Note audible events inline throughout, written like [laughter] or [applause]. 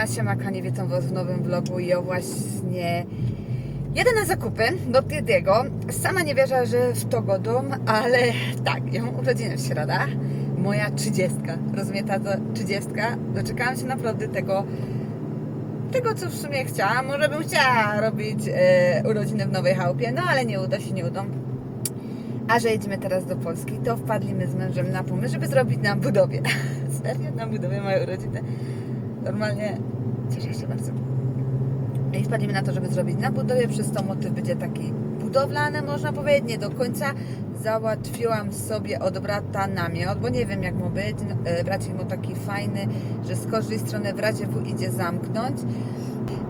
Siema, siema, Kani, witam w nowym vlogu. Ja właśnie jedę na zakupy do Tiediego. Sama nie wierzę, że w to godą, ale tak, ja mam urodziny w środę. Moja trzydziestka, rozumie ta trzydziestka. Doczekałam się naprawdę tego, tego co w sumie chciałam. Może bym chciała robić e, urodziny w nowej chałupie, no ale nie uda się, nie udą. A że jedziemy teraz do Polski, to wpadliśmy z mężem na pomysł, żeby zrobić na budowie. [laughs] Serio? Na budowie moje urodziny. Normalnie cieszę bardzo. I wpadliśmy na to, żeby zrobić na budowie, przez to motyw będzie taki budowlany, można powiedzieć, nie do końca. Załatwiłam sobie od brata namiot, bo nie wiem jak mu być. No, e, Bracie mu taki fajny, że z każdej strony w razie W idzie zamknąć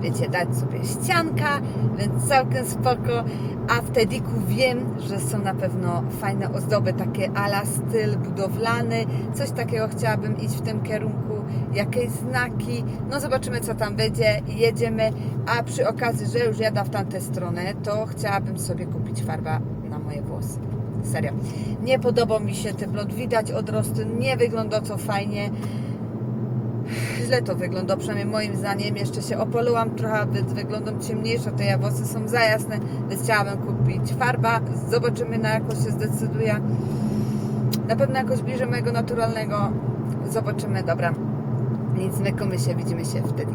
wiecie, dać sobie ścianka, więc całkiem spoko. A w Tediku wiem, że są na pewno fajne ozdoby, takie ala styl budowlany. Coś takiego chciałabym iść w tym kierunku, jakieś znaki. No zobaczymy, co tam będzie. Jedziemy. A przy okazji, że już jadę w tamtę stronę, to chciałabym sobie kupić farba na moje włosy. Serio. Nie podoba mi się ten blond. Widać odrosty, nie wygląda to fajnie źle to wygląda, przynajmniej moim zdaniem. Jeszcze się opolułam trochę, więc wyglądam ciemniejszo, te włosy są za jasne, więc chciałabym kupić farba. Zobaczymy na jaką się zdecyduje. Na pewno jakoś bliżej mojego naturalnego. Zobaczymy, dobra. Nic, zmykamy się, widzimy się wtedy.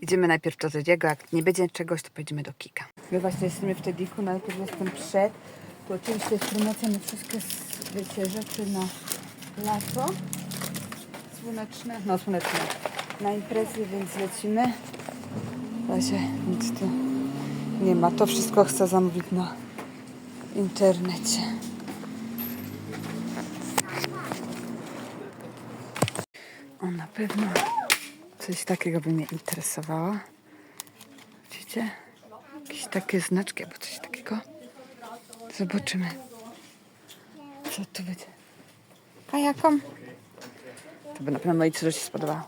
Idziemy najpierw do Tediego, jak nie będzie czegoś, to pojedziemy do Kika. My właśnie jesteśmy w Tediku, najpierw jestem przed. Tu oczywiście jest promocja na wszystkie, wiecie, rzeczy na lato słoneczne, no słoneczne, na imprezy, więc lecimy. W razie nic tu nie ma. To wszystko chcę zamówić na internecie. O, na pewno coś takiego by mnie interesowało. Widzicie? Jakieś takie znaczki albo coś takiego. Zobaczymy. Co tu będzie? A jaką? To by na pewno mojej córze się spodobało.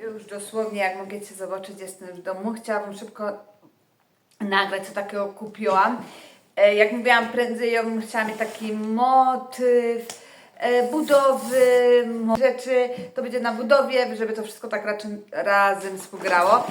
Już dosłownie, jak możecie zobaczyć, jestem w domu. Chciałabym szybko nagrać, co takiego kupiłam. E, Jak mówiłam prędzej, ja bym chciała mieć taki motyw e, budowy, rzeczy. To będzie na budowie, żeby to wszystko tak raczej razem współgrało.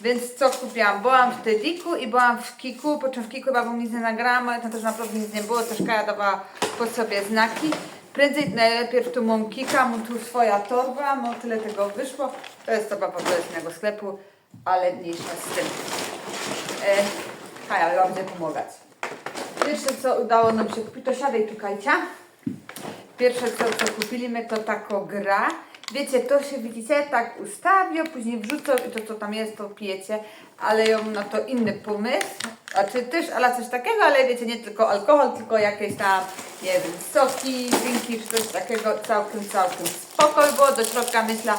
Więc co kupiłam? Byłam w Tediku i byłam w Kiku, po czym w Kiku chyba nic nie nagrałam, ale tam też naprawdę nic nie było, też Kaja dawała po sobie znaki. Prędzej najpierw tu mam Kika, mam tu swoja torba, mam tyle tego wyszło. To jest torba po prostu z mojego sklepu, ale mniejsza z tym. E, Kaja, będzie pomagać. Pierwsze co udało nam się kupić, to siadaj tu Kajcia. Pierwsze co, co kupiliśmy to tako gra. Wiecie, to się widzicie, tak ustawią, później wrzucą i to co tam jest to pijecie, ale mam na to inny pomysł. A czy też, ale coś takiego, ale wiecie, nie tylko alkohol, tylko jakieś tam, nie wiem, soki, drinki czy coś takiego, całkiem, całkiem spokoj było. Do środka myślę,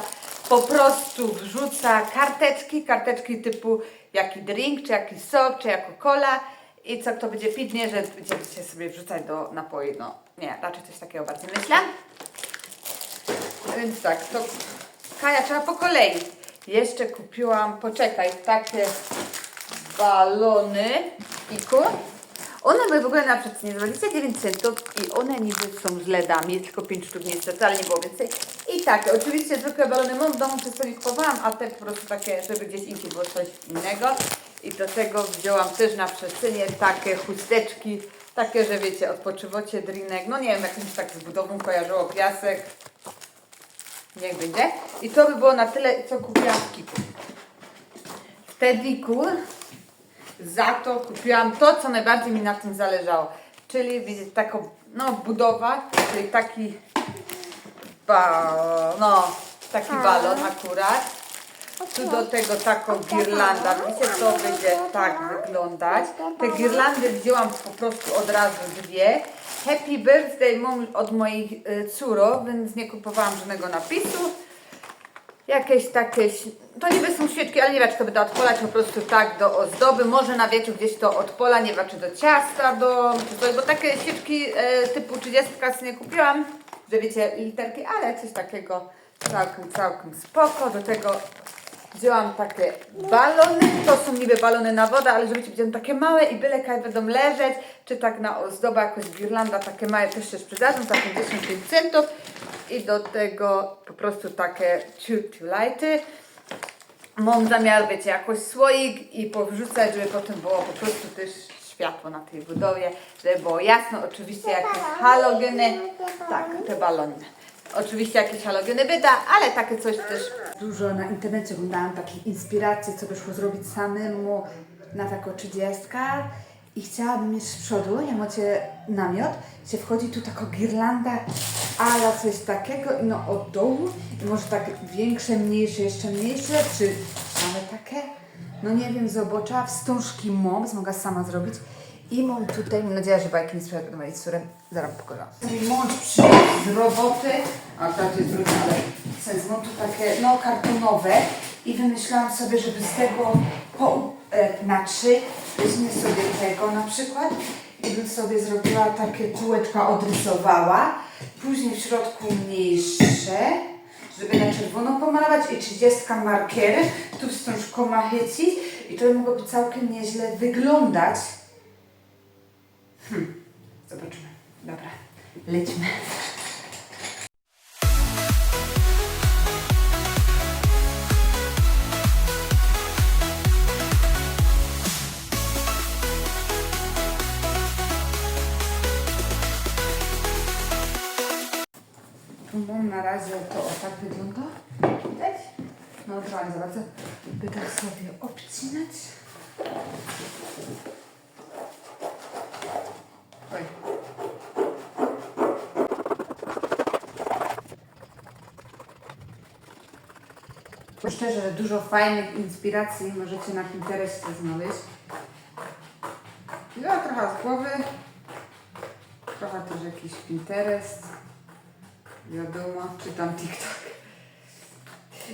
po prostu wrzuca karteczki, karteczki typu jaki drink, czy jakiś sok, czy jako cola i co kto będzie pić, nie, że będziecie sobie wrzucać do napoi, no nie, raczej coś takiego bardziej myślę. Więc tak, to Kaja, trzeba po kolei. Jeszcze kupiłam, poczekaj, takie balony Iku. One były w ogóle na przecenie 29 centów i one niby są z LEDami, tylko 5 sztuk niestety, ale nie było więcej. I tak, oczywiście zwykłe balony mam w domu, przez to ich kupowałam, a te po prostu takie, żeby gdzieś indziej było coś innego. I do tego wzięłam też na przecenie takie chusteczki, takie, że wiecie, odpoczywocie, drinek, no nie wiem, jak mi się tak z budową kojarzyło, piasek, niech będzie. I to by było na tyle, co kupiłam w Kiku. W Tediku za to kupiłam to, co najbardziej mi na tym zależało. Czyli widzicie, taką no, budowa, czyli taki ba, no, taki balon akurat. Tu do tego taką girlanda. Widzicie, to będzie tak wyglądać. Te girlandy wzięłam po prostu od razu dwie. Happy birthday mam od moich y, córo, więc nie kupowałam żadnego napisu. Jakieś takie, to niby są świeczki, ale nie wiem, czy to będę odpolać po prostu tak do ozdoby. Może na wieczór gdzieś to odpola, nie wiem, czy do ciasta, do, bo takie świeczki e, typu 30 nie kupiłam, że wiecie, literki, ale coś takiego całkiem, całkiem spoko. Do tego wzięłam takie balony, to są niby balony na wodę, ale żeby widziałem takie małe i byle kaj będą leżeć, czy tak na ozdobę jakoś girlanda, takie małe też się sprzedadzą za 55 centów i do tego po prostu takie ciuciu lighty. mam zamiar, wiecie, jakoś słoik i powrzucać, żeby potem było po prostu też światło na tej budowie, żeby było jasno, oczywiście jakieś halogeny, tak, te balony. Oczywiście jakieś halogeny byda, ale takie coś też. Dużo na internecie oglądałam takich inspiracji, co by szło zrobić samemu na taką 30 i chciałabym mieć z przodu, nie macie namiot, się wchodzi tu taka girlanda ala coś takiego no od dołu i może tak większe, mniejsze, jeszcze mniejsze, czy same takie, no nie wiem, zobaczyła, wstążki mam, mogę sama zrobić. I mam tutaj, mam nadzieję, że bajki nie mojej córy, zaraz pokażę. Mój mąż przyjechał z roboty, a tak jest drugi, ale sens, mam tu takie, no kartonowe i wymyślałam sobie, żeby z tego po, e, na trzy weźmie sobie tego na przykład i bym sobie zrobiła takie kółeczka, odrysowała, później w środku mniejsze, żeby na czerwono pomalować i 30 markiery, tu wstążką chycić i to by mogło być całkiem nieźle wyglądać. Hmm. Zobaczymy. Dobra, lećmy. Bardzo. By tak sobie obcinać. Oj. Szczerze, dużo fajnych inspiracji możecie na Pinterestie znaleźć. Ja trochę z głowy, trochę też jakiś Pinterest. Wiadomo, czytam TikTok.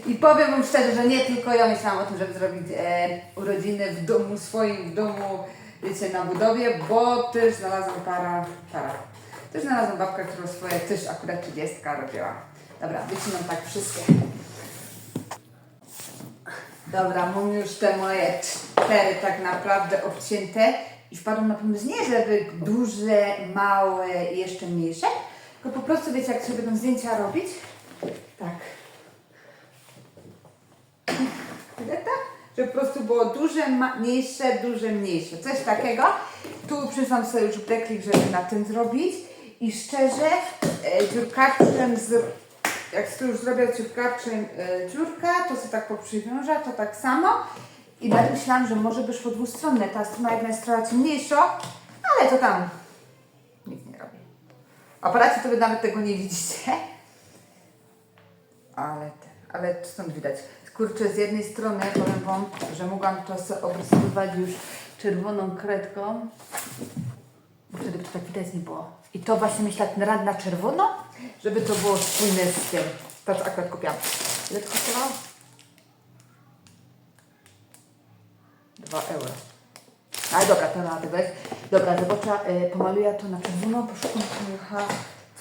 I powiem Wam szczerze, że nie tylko ja myślałam o tym, żeby zrobić e, urodziny w domu swoim, w domu, wiecie, na budowie, bo też znalazłam para, para. Też znalazłam babkę, która swoje też akurat 30 robiła. Dobra, wycinam tak wszystkie. Dobra, mam już te moje cztery tak naprawdę obcięte i wpadłam na pomysł nie, żeby duże, małe i jeszcze mniejsze, tylko po prostu wiecie, jak sobie będą zdjęcia robić, tak. Widać tak? Żeby po prostu było duże, mniejsze, duże, mniejsze. Coś takiego. Tu przyszłam sobie już deklik, żeby na tym zrobić. I szczerze, e, dziurkaczem z... Jak tu już zrobię dziurkaczem e, dziurka, to sobie tak poprzywiążę, to tak samo. I nawet myślałam, że może by szło dwustronne. Ta strona jedna jest trochę ciemniejsza, ale to tam nic nie robi. W aparacie to wy nawet tego nie widzicie. Ale, ale stąd widać. Kurczę, z jednej strony powiem Wam, że mogłam to obrysowywać już czerwoną kredką. Wtedy by to tak widać nie było. I to właśnie myślę rand na czerwono, żeby to było spójne z tym. Co akurat kupiłam. Ile to kosztowało? 2 euro. Ale dobra, to weź. Dobra, zobaczę, y, pomaluję to na czerwono, poszukam trochę.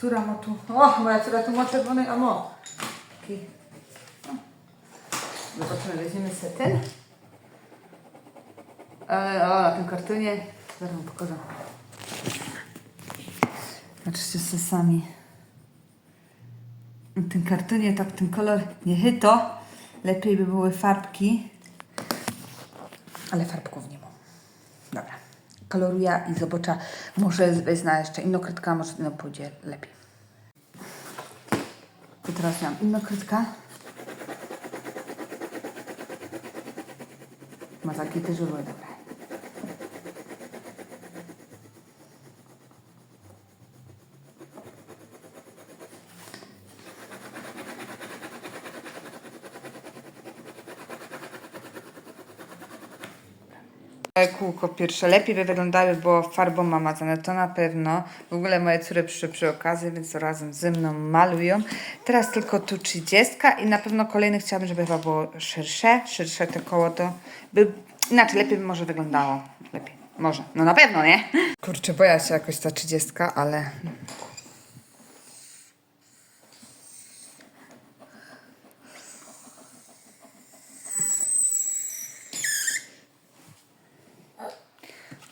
Córa ma tu, o, moja córa tu ma czerwony, a mo. Taki. Zobaczymy, weźmiemy sobie ten. E, o, na tym kartonie, zaraz wam pokażę. Patrzcie sobie sami. Na tym kartonie tak ten kolor nie chyto. Lepiej by były farbki. Ale farbków nie mam. Dobra. Koloruję i zobaczę. Może wezmę jeszcze inną kredkę, a może inną pójdzie lepiej. Tu teraz mam inną. Ma takie też były dobre. Kółko pierwsze lepiej by wyglądały, bo farbą mamadzone, to na pewno. W ogóle moje córy przyszły przy okazji, więc to razem ze mną malują. Teraz tylko tu 30 i na pewno kolejny chciałabym, żeby chyba było szersze, szersze te koło to by inaczej lepiej by może wyglądało. Lepiej. Może. No na pewno, nie? Kurczę, boję się jakoś ta 30, ale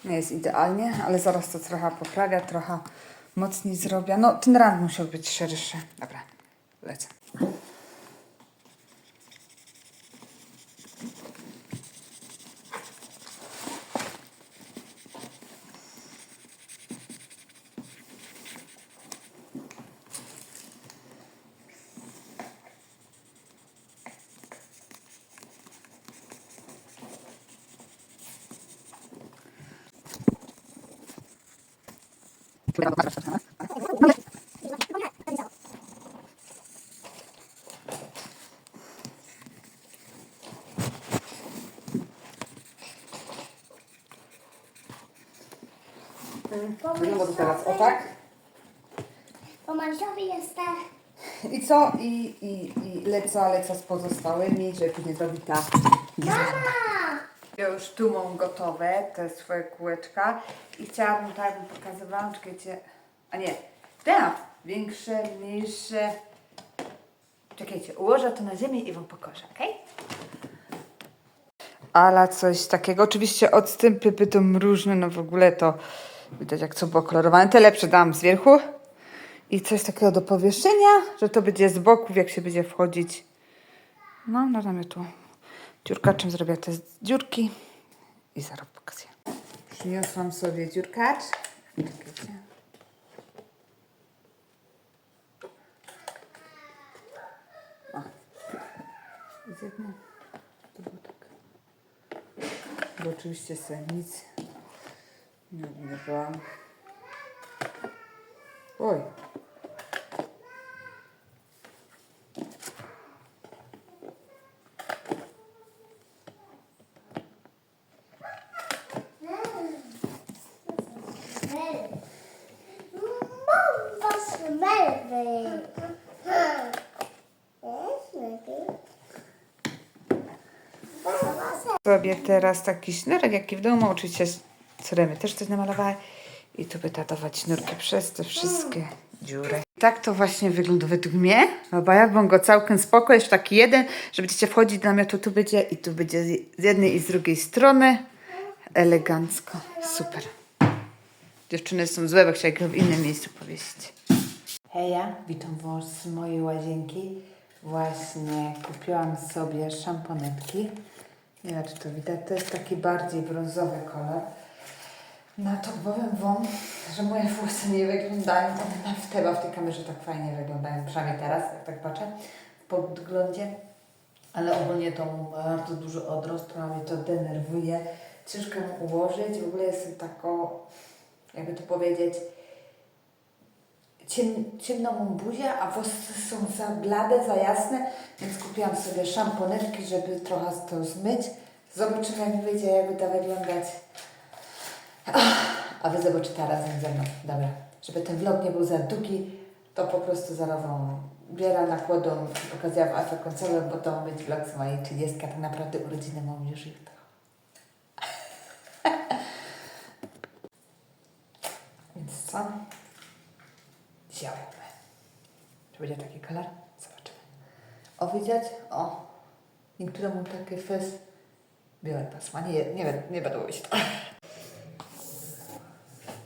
Nie jest idealnie, ale zaraz to trochę poprawię, trochę mocniej zrobię. No, ten rand musiał być szerszy. Dobra, lecę. Wygląda to teraz o tak. Po Marysiowi jest ta... I co? I, i, i leca, leca z pozostałymi, żeby później zrobić ta Mama! Ja już tu mam gotowe, te swoje kółeczka i chciałabym, tak jak pokazywałam, czekajcie, a nie, te większe, mniejsze, czekajcie, ułożę to na ziemię i Wam pokażę, ok? Ala coś takiego, oczywiście odstępy będą różne, no w ogóle to widać jak co było kolorowane, te lepsze dam z wierchu i coś takiego do powieszenia, że to będzie z boków, jak się będzie wchodzić no, na namiotu. Dziurkaczem zrobię te dziurki i zaraz pokazuję. Przyniosłam sobie dziurkacz. O. Z tak. Bo oczywiście sobie nic nie odmierzałam. Oj. Sobie teraz taki sznurek, jaki w domu, oczywiście ceremy też coś namalowała i tu by tatować sznurki przez te wszystkie dziury. Tak to właśnie wygląda według mnie, no bo ja bym go całkiem spoko, jeszcze taki jeden, że będziecie wchodzić do namiotu, tu będzie i tu będzie z jednej i z drugiej strony, elegancko, super. Dziewczyny są złe, bo chciały go w innym miejscu powiesić. Heja, witam Was z mojej łazienki. Właśnie kupiłam sobie szamponetki. Nie wiem, czy to widać. To jest taki bardziej brązowy kolor. No to powiem Wam, że moje włosy nie wyglądają, one na wteba w tej kamerze tak fajnie wyglądają, przynajmniej teraz, jak tak patrzę, w podglądzie. Ale ogólnie to bardzo duży odrost, trochę mnie to denerwuje. Ciężko ją ułożyć. W ogóle jestem taką, jakby to powiedzieć, ciem, ciemną mam buzię, a włosy są za blade, za jasne, więc kupiłam sobie szamponetki, żeby trochę to zmyć. Zobaczymy, jak wyjdzie, jakby to wyglądać. A wy zobaczycie razem ze mną. Dobra. Żeby ten vlog nie był za długi, to po prostu zaraz wam biorę, nakładą i pokazałam alfa końcowym, bo to ma być vlog z mojej 30, tak naprawdę urodziny mam już jutro. [laughs] Więc co? Działamy. Czy będzie taki kolor? Zobaczymy. O, widzieć? O. Niektóre mam takie fez. Białe pasma. Nie, nie, nie będę mówić to.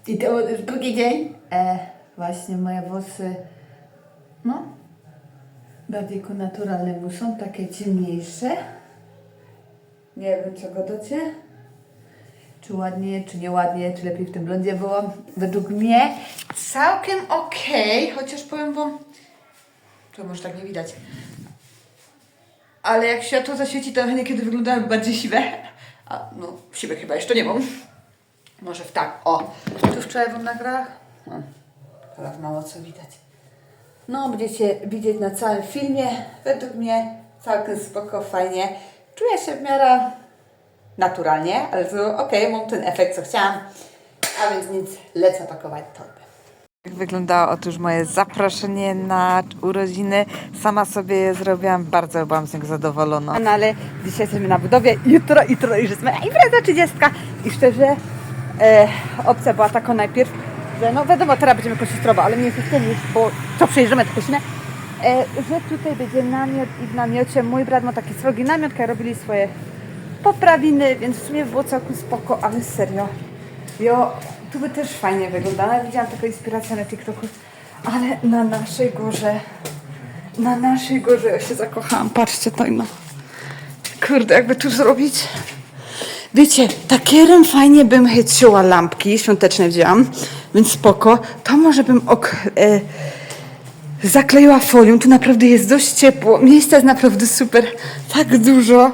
I to drugi dzień. E, właśnie moje włosy, no, bardziej ku naturalnemu są, takie ciemniejsze. Nie wiem, co godocie. Czy ładnie, czy nieładnie, czy lepiej w tym blondzie było. Według mnie całkiem okej, chociaż powiem wam, to może tak nie widać. Ale jak światło zaświeci, to niekiedy wyglądają bardziej siwe. A no, siwe chyba jeszcze nie mam. Może w tak, o. Tu wczoraj wam nagrach. O, teraz mało co widać. No, będziecie widzieć na całym filmie. Według mnie całkiem spoko, fajnie. Czuję się w miarę naturalnie, ale to okej, mam ten efekt, co chciałam. A więc nic, lecę pakować torby. Jak wyglądało otóż moje zaproszenie na urodziny. Sama sobie je zrobiłam, bardzo byłam z niego zadowolona. No ale dzisiaj jesteśmy na budowie, jutro, jutro już jest moja impreza 30. I szczerze, e, opcja była taka najpierw, że no wiadomo, teraz będziemy kosić trawę, ale nie jesteśmy już, bo co przyjeżdżamy, to kosimy. E, że tutaj będzie namiot i w namiocie mój brat ma taki srogi namiot, kiedy robili swoje poprawiny, więc w sumie było całkiem spoko, ale serio. Jo, tu by też fajnie wyglądało. Widziałam taką inspirację na TikToku, ale na naszej górze, na naszej górze ja się zakochałam. Patrzcie to no. Kurde, jakby tu zrobić. Wiecie, takierem fajnie bym chyciła lampki świąteczne wzięłam, więc spoko. To może bym ok, e, zakleiła folią. Tu naprawdę jest dość ciepło. Miejsca jest naprawdę super. Tak dużo.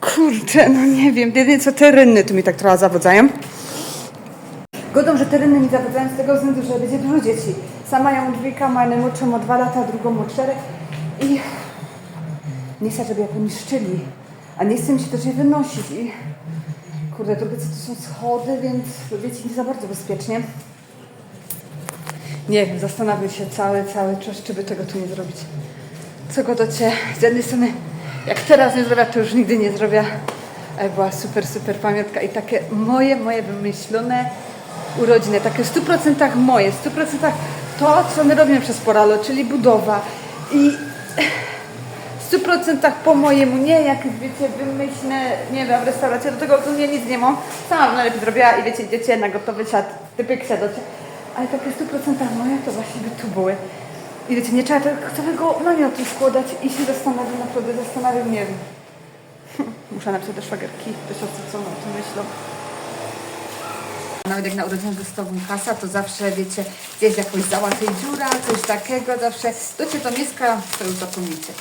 Kurczę, no nie wiem. Jedynie co te rynny tu mi tak trochę zawodzają. Godą, że tereny mi zawadzają z tego względu, że będzie dużo dzieci. Sama ją dwójka, ma najmłodszą ma dwa lata, drugą ma cztery i nie chcę, żeby jak oni szczyli, a nie chcę mi się też je wynosić i kurde, drugie to są schody, więc wiecie, nie za bardzo bezpiecznie. Nie wiem, zastanawiam się cały, cały czas, czy by tego tu nie zrobić. Co go docie, z jednej strony, jak teraz nie zrobię, to już nigdy nie zrobię. Ale była super, super pamiątka i takie moje, moje wymyślone urodziny, takie w 100% moje, w 100% to, co my robimy przez Poralo, czyli budowa i 100% po mojemu, nie jak wiecie, wymyślne, nie wiem, restauracja, do tego ogólnie nic nie mam. Sama bym najlepiej zrobiła i wiecie, idziecie na gotowy siad, typy siadocie. Ale takie w 100% moje to właśnie by tu były. I wiecie, nie trzeba tego całego namiotu składać i się zastanawiam, naprawdę zastanawiam, nie wiem. [laughs] Muszę napisać do szwagierki, do siostry, co o tym myślą. Nawet jak na urodziny dostawą kasa, to zawsze, wiecie, gdzieś jakoś załatwię dziura, coś takiego, zawsze docie do miska, to już zapomnicie.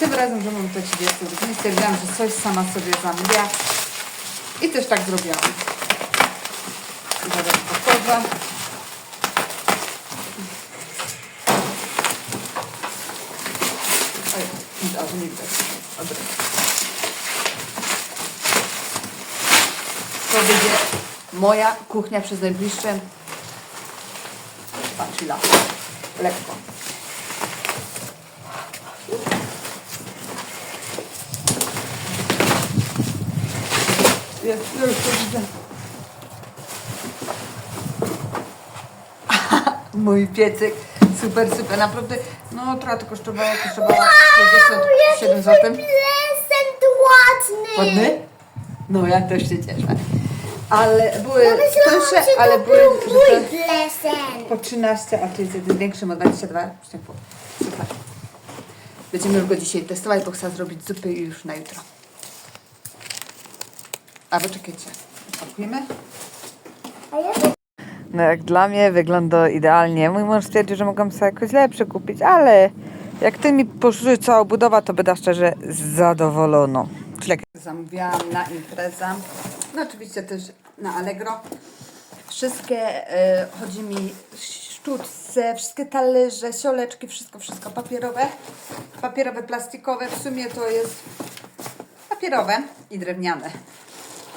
Tym razem, że mam to 30 urodziny, stwierdziłam, że coś sama sobie zamówię. I też tak zrobiłam. Zaraz gotowa. Oj, a, że nie widać. Dobra. To będzie moja kuchnia przez najbliższe dwa, trzy lata. Lekko. Jest, już to widzę. Mój piecyk. Super, super. Naprawdę, no trochę to kosztowało, kosztowało 67 zł. Prezent ładny. Ładny? No, ja też się cieszę. Ale były tańsze, ale były mój prezent. po 13, a tu jest jeden większy, ma 22. Super. Będziemy już go dzisiaj testować, bo chcę zrobić zupy już na jutro. A poczekajcie, pakujemy? No jak dla mnie wygląda idealnie. Mój mąż stwierdził, że mogłam sobie jakoś lepsze kupić, ale jak ty mi poszły cała budowa, to będę szczerze zadowoloną. Czyli jak zamówiłam na imprezę, no oczywiście też na Allegro. Wszystkie, e, chodzi mi sztuczce, wszystkie talerze, sioleczki, wszystko, wszystko papierowe. Papierowe, plastikowe, w sumie to jest papierowe i drewniane.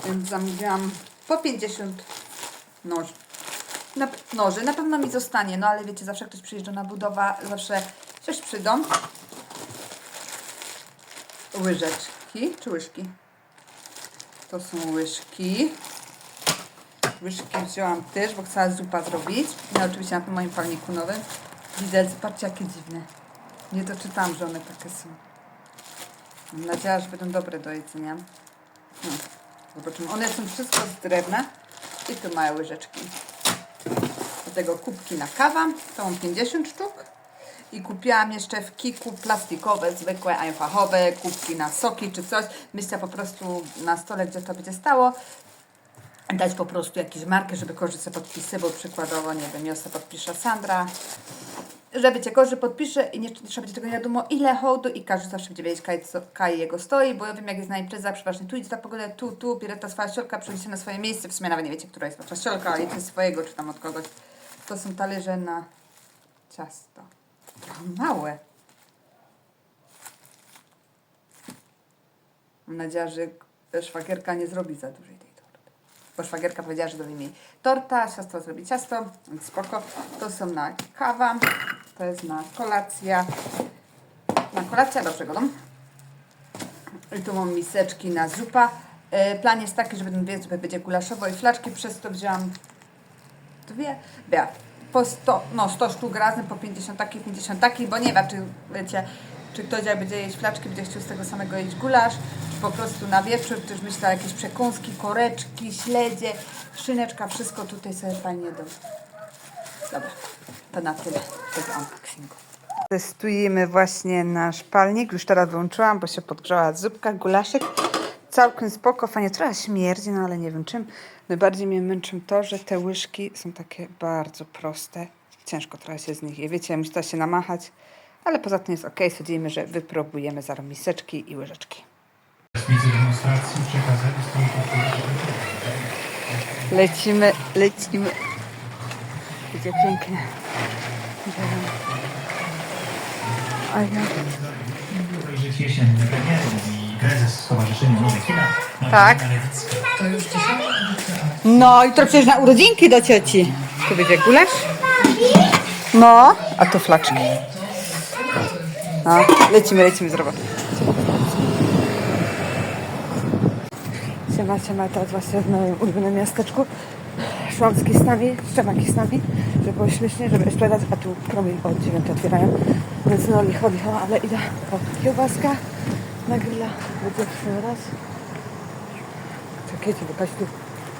Więc zamówiłam po 50 noży. Na, noży. Na pewno mi zostanie, no ale wiecie, zawsze ktoś przyjeżdża na budowę, zawsze coś przyjdą. Łyżeczki czy łyżki? To są łyżki. Łyżki wzięłam też, bo chciałam zupa zrobić. No oczywiście na tym moim palniku nowym. Widzę, patrzcie jakie dziwne. Nie doczytałam, że one takie są. Mam nadzieję, że będą dobre do jedzenia. No, zobaczymy. One są wszystko z drewna i tu małe łyżeczki. Do tego kubki na kawę, to mam 50 sztuk. I kupiłam jeszcze w kiku plastikowe, zwykłe, a fachowe, kubki na soki czy coś. Myślę po prostu na stole, gdzie to będzie stało, dać po prostu jakieś markę, żeby każdy sobie podpisywał, przykładowo, nie wiem, ja sobie podpiszę Sandra, żeby cię każdy podpisze i nie trzeba będzie tego nie wiadomo ile hołdu i każdy zawsze będzie wiedzieć, kaj, co, kaj jego stoi, bo ja wiem jak jest na impreza, przeważnie tu idzie ta pogoda, tu, tu, bierze ta swoja siolka, przyjdzie na swoje miejsce, w sumie nawet nie wiecie, która jest wasza siolka, ale jest swojego, czy tam od kogoś. To są talerze na ciasto. Małe. Mam nadzieję, że szwagierka nie zrobi za dużej tej torty. Bo szwagierka powiedziała, że zrobi mi torta, siostra zrobi ciasto, więc spoko. To są na kawa, to jest na kolacja. Na kolacja, dobrze go dam. I tu mam miseczki na zupa. E, Plan jest taki, że będą dwie zupy, będzie gulaszowo i flaczki, przez to wzięłam dwie, dwie. Po 100, no 100 sztuk razem, po 50 takich, 50 takich, bo nie wiem, czy wiecie, czy ktoś będzie jeść flaczki, będzie chciał z tego samego jeść gulasz, czy po prostu na wieczór, też myślę jakieś przekąski, koreczki, śledzie, szyneczka, wszystko tutaj sobie fajnie do... Dobra, to na tyle tego unboxingu. Testujemy właśnie nasz palnik, już teraz wyłączyłam, bo się podgrzała zupka, gulaszek. Całkiem spoko, fajnie, trochę śmierdzi, no ale nie wiem czym. Najbardziej mnie męczy to, że te łyżki są takie bardzo proste. Ciężko trochę się z nich je. Wiecie, musi się namachać, ale poza tym jest ok. Stwierdzimy, że wypróbujemy zaraz miseczki i łyżeczki. Lecimy, lecimy. Będzie pięknie. A ja... obejrzeć jesienne premiery i prezes Stowarzyszenia Kina Tak. No, jutro przecież na urodzinki do cioci. Tu będzie gulasz? No, a tu flaczki. No, lecimy, lecimy z roboty. Siema, siema, teraz właśnie w moim ulubionym miasteczku. Szłam z kisnami, z trzema żeby było śmiesznie, żeby sprzedać, a tu promień od 9 otwierają. Więc no licho, licho, ale idę po kiełbaska na grilla. Pierwszy raz. Czekajcie, bo kaś tu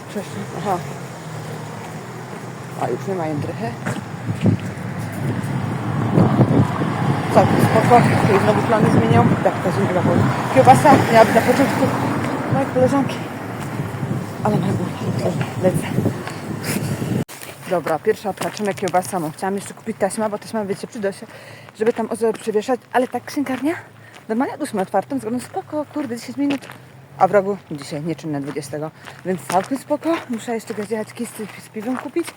przeszli. Aha. A już nie ma jędrychy. Całkiem spoko. Tutaj znowu plany zmienią. Tak, to zimna bo Kiełbasa miała być na początku moje koleżanki. Ale mają lecę. Dobra, pierwsza odhaczona kiełbasa. No, chciałam jeszcze kupić taśmę, bo taśma, wiecie, przyda się, żeby tam ozorę przywieszać. Ale tak księgarnia normalnie od 8 otwartym, zgodem spoko, kurde, 10 minut. A w rogu dzisiaj nieczynne 20, więc całkiem spoko. Muszę jeszcze jechać kisty z piwem kupić.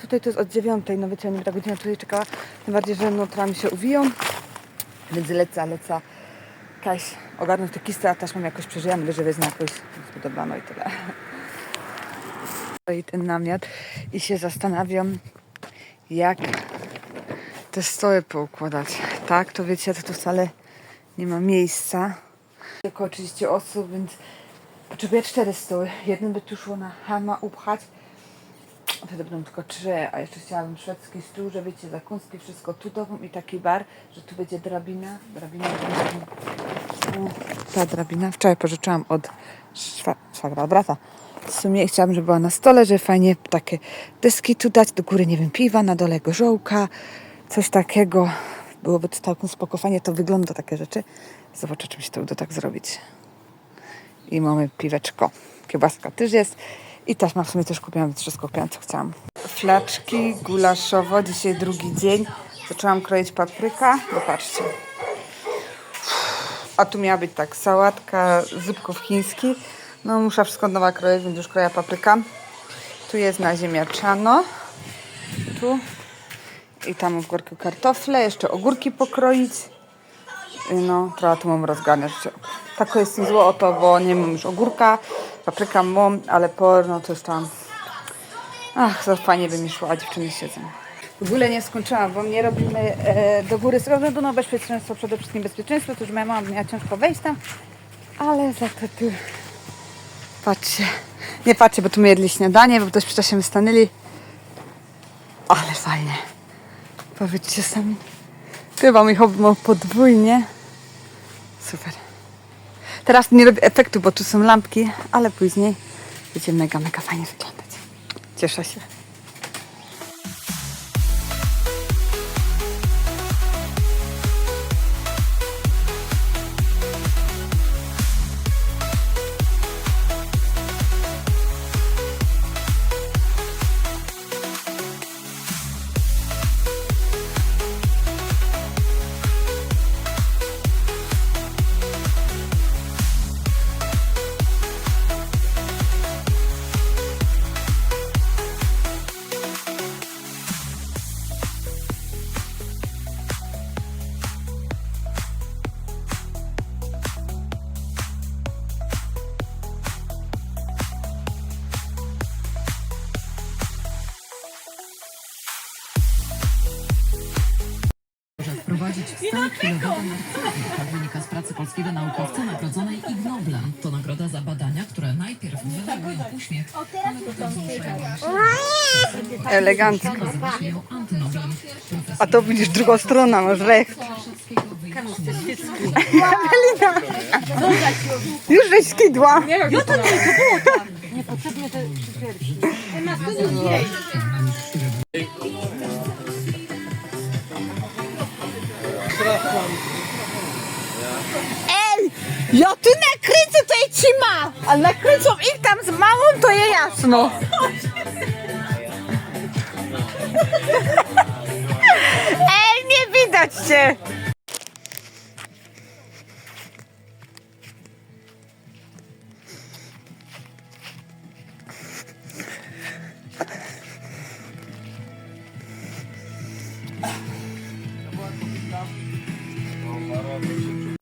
Tutaj to jest od 9, no wiecie, nie będę godzinę tutaj czekała. Tym bardziej, że no tramy się uwiją. Więc lecę, lecę. Kaś ogarnąć te kisty, a mam jakoś przeżyjemy, że wezmę jakoś zbudowaną i tyle. I ten namiot i się zastanawiam, jak te stoły poukładać. Tak, to wiecie, to tu wcale nie ma miejsca. Około 30 osób, więc potrzebuję cztery stoły. Jeden by tu szło na hama upchać. Wtedy będą tylko trzy, a jeszcze chciałabym szwedzki stół, że wiecie, zakąski, wszystko cudową i taki bar, że tu będzie drabina. Drabina, ta drabina. Wczoraj pożyczyłam od szwa, szwagra, brata. W sumie chciałabym, żeby była na stole, że fajnie takie deski tu dać, do góry, nie wiem, piwa, na dole gorzołka, coś takiego. Byłoby to całkiem spoko, fajnie to wygląda, takie rzeczy. Zobaczę, czy mi się to uda tak zrobić. I mamy piweczko. Kiełbaska też jest. I taśma w sumie też kupiłam, wszystko kupiłam, co chciałam. Flaczki gulaszowo. Dzisiaj drugi dzień. Zaczęłam kroić papryka. Popatrzcie. A tu miała być tak, sałatka zupków chińskich. No muszę wszystko nowa kroić, więc już kroję papryka. Tu jest na ziemniaczano. Tu. I tam w górkę kartofle. Jeszcze ogórki pokroić. No, trochę tu mam rozgarniać. Tak jestem zło o to, bo nie mam już ogórka. Papryka mam, ale por, no to już tam... Ach, to fajnie by mi szło, a dziewczyny siedzą. W ogóle nie skończyłam, bo mnie robimy e, do góry z tego względu na bezpieczeństwo, przede wszystkim bezpieczeństwo, to już moja mama miała ciężko wejść tam, ale za to tu... Patrzcie, nie patrzcie, bo tu my jedli śniadanie, bo ktoś przy czasie my stanęli. Ale fajnie. Powiedzcie sami. Chyba mi chodzą podwójnie. Super. Teraz nie robię efektu, bo tu są lampki, ale później będzie mega, mega fajnie wyglądać. Cieszę się. Stan chwilowego martwienia. Tak wynika z pracy polskiego naukowca nagrodzonej Ig Noblem. To nagroda za badania, które najpierw wywołują uśmiech, ale potem zmuszają. Elegancko. Nazywa się ją antynoblem. A to widzisz drugą stronę, masz. Warszawskiego wyjaśnił, Już żeś skidła. Ej, ja tu nakręcę, to i ci ma, a nakręcą ich tam z małą, to je jasno. [laughs] Ej, nie widać cię.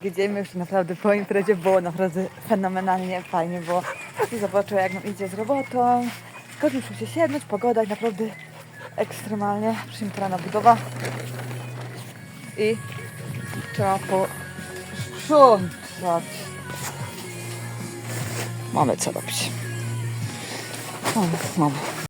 Jedziemy już naprawdę po imprezie, było naprawdę fenomenalnie, fajnie było. Każdy zobaczył jak nam idzie z robotą. Musiał się siednąć, pogoda i naprawdę ekstremalnie przyimprana budowa. I trzeba posprzątać. Mamy co robić. Mamy, mamy.